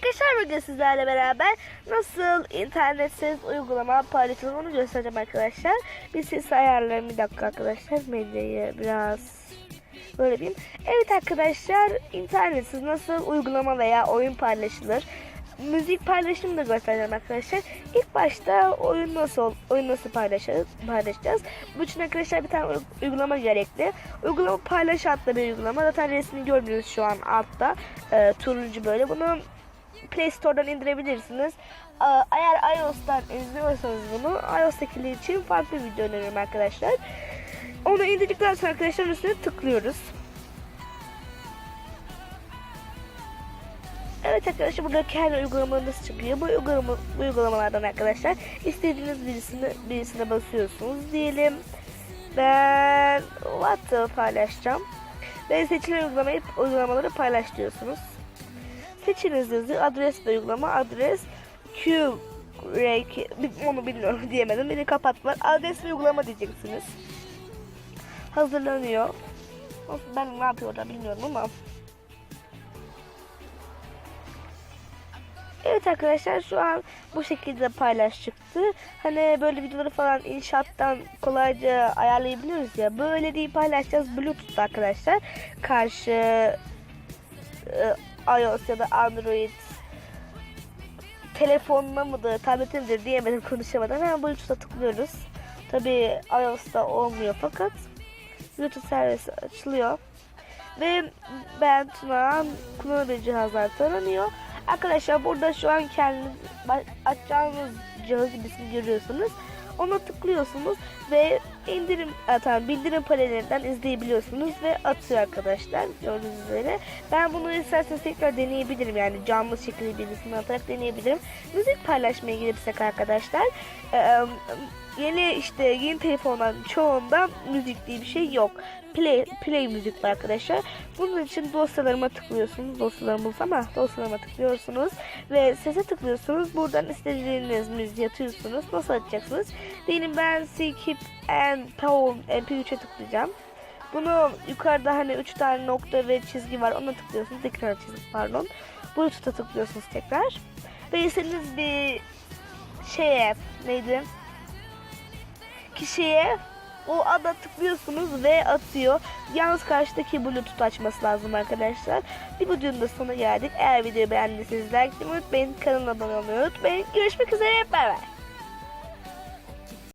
arkadaşlar bugün sizlerle beraber nasıl internetsiz uygulama paylaşılır onu göstereceğim arkadaşlar. Bir ses ayarlarım bir dakika arkadaşlar. Medyayı biraz böyle diyeyim. Evet arkadaşlar internetsiz nasıl uygulama veya oyun paylaşılır. Müzik paylaşımı da göstereceğim arkadaşlar. İlk başta oyun nasıl oyun nasıl paylaşacağız? paylaşacağız. Bu için arkadaşlar bir tane uy- uygulama gerekli. Uygulama paylaş adlı bir uygulama. Zaten resmini gördünüz şu an altta. Ee, turuncu böyle. Bunu Play Store'dan indirebilirsiniz. Ee, Eğer iOS'tan izliyorsanız bunu iOS'takiler için farklı bir video öneririm arkadaşlar. Onu indirdikten sonra arkadaşlar üstüne tıklıyoruz. Evet arkadaşlar burada kendi uygulamalarınız çıkıyor. Bu, uygulama, bu uygulamalardan arkadaşlar istediğiniz birisine, birisine basıyorsunuz diyelim. Ben WhatsApp paylaşacağım. Ve seçilen uygulamayı, uygulamaları paylaş diyorsunuz. Seçiniz yazıyor. Adres de uygulama. Adres Q onu bilmiyorum diyemedim. Beni kapattılar. Adres ve uygulama diyeceksiniz. Hazırlanıyor. Ben ne yapıyorlar bilmiyorum ama. Evet arkadaşlar şu an bu şekilde paylaş çıktı. Hani böyle videoları falan inşaattan kolayca ayarlayabiliyoruz ya. Böyle değil paylaşacağız Bluetooth arkadaşlar. Karşı e, iOS ya da Android telefonuna mıdır, tabletimdir diyemedim konuşamadan. Hemen Bluetooth'a tıklıyoruz. Tabi iOS'ta olmuyor fakat Bluetooth servisi açılıyor. Ve ben Tuna kullanıcı cihazlar taranıyor. Arkadaşlar burada şu an kendiniz açacağınız cihazın ismini görüyorsunuz. Ona tıklıyorsunuz ve indirim atan bildirim panelinden izleyebiliyorsunuz ve atıyor arkadaşlar gördüğünüz üzere. Ben bunu isterseniz tekrar deneyebilirim yani canlı şekilde birisini atarak deneyebilirim. Müzik paylaşmaya gelirsek arkadaşlar eee, yeni işte yeni telefonların çoğunda müzik diye bir şey yok. Play, play müzik var arkadaşlar. Bunun için dosyalarıma tıklıyorsunuz. Dosyalarımız ama dosyalarıma tıklıyorsunuz. Ve sese tıklıyorsunuz. Buradan istediğiniz müziği atıyorsunuz. Nasıl atacaksınız? Diyelim ben Skip and Power MP3'e tıklayacağım. Bunu yukarıda hani 3 tane nokta ve çizgi var. Ona tıklıyorsunuz. Tekrar çizgi pardon. Bluetooth'a tıklıyorsunuz tekrar. Ve istediğiniz bir şeye neydi? Kişiye o ada tıklıyorsunuz ve atıyor. Yalnız karşıdaki bluetooth açması lazım arkadaşlar. Bir videonun da sonuna geldik. Eğer videoyu beğendiyseniz like unutmayın. Kanala abone olmayı unutmayın. Görüşmek üzere. Bay bay.